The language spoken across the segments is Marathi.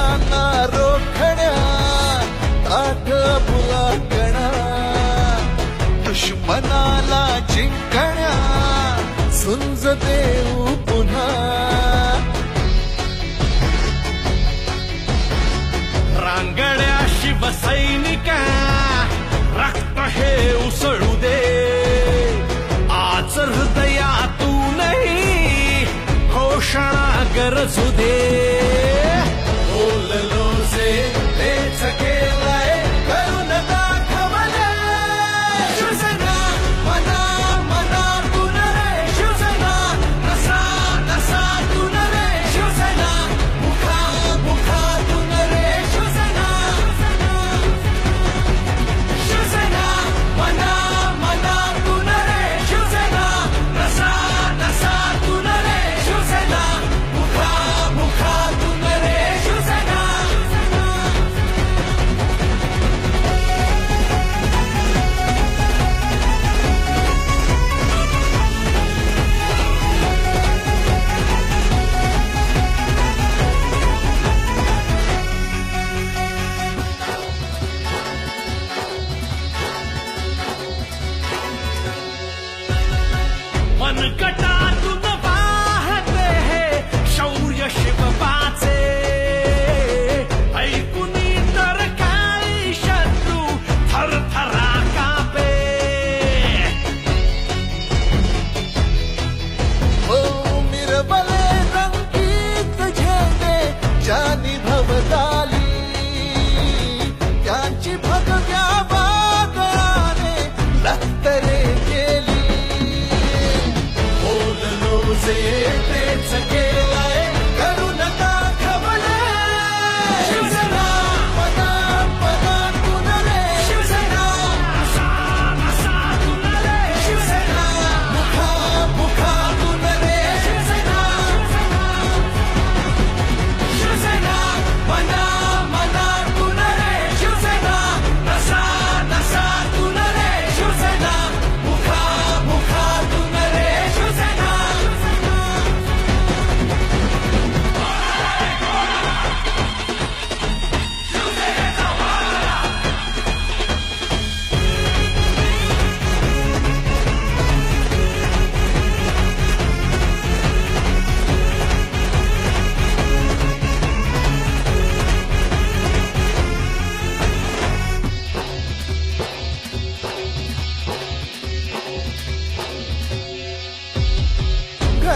संकटांना रोखण्या ताठ कणा. दुश्मनाला जिंकण्या सुंज देऊ पुन्हा. रांगड्या शिवसैनिका रक्त हे उसळू दे. आज हृदयातूनही घोषणा गरजू दे. கட்ட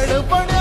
படுபடு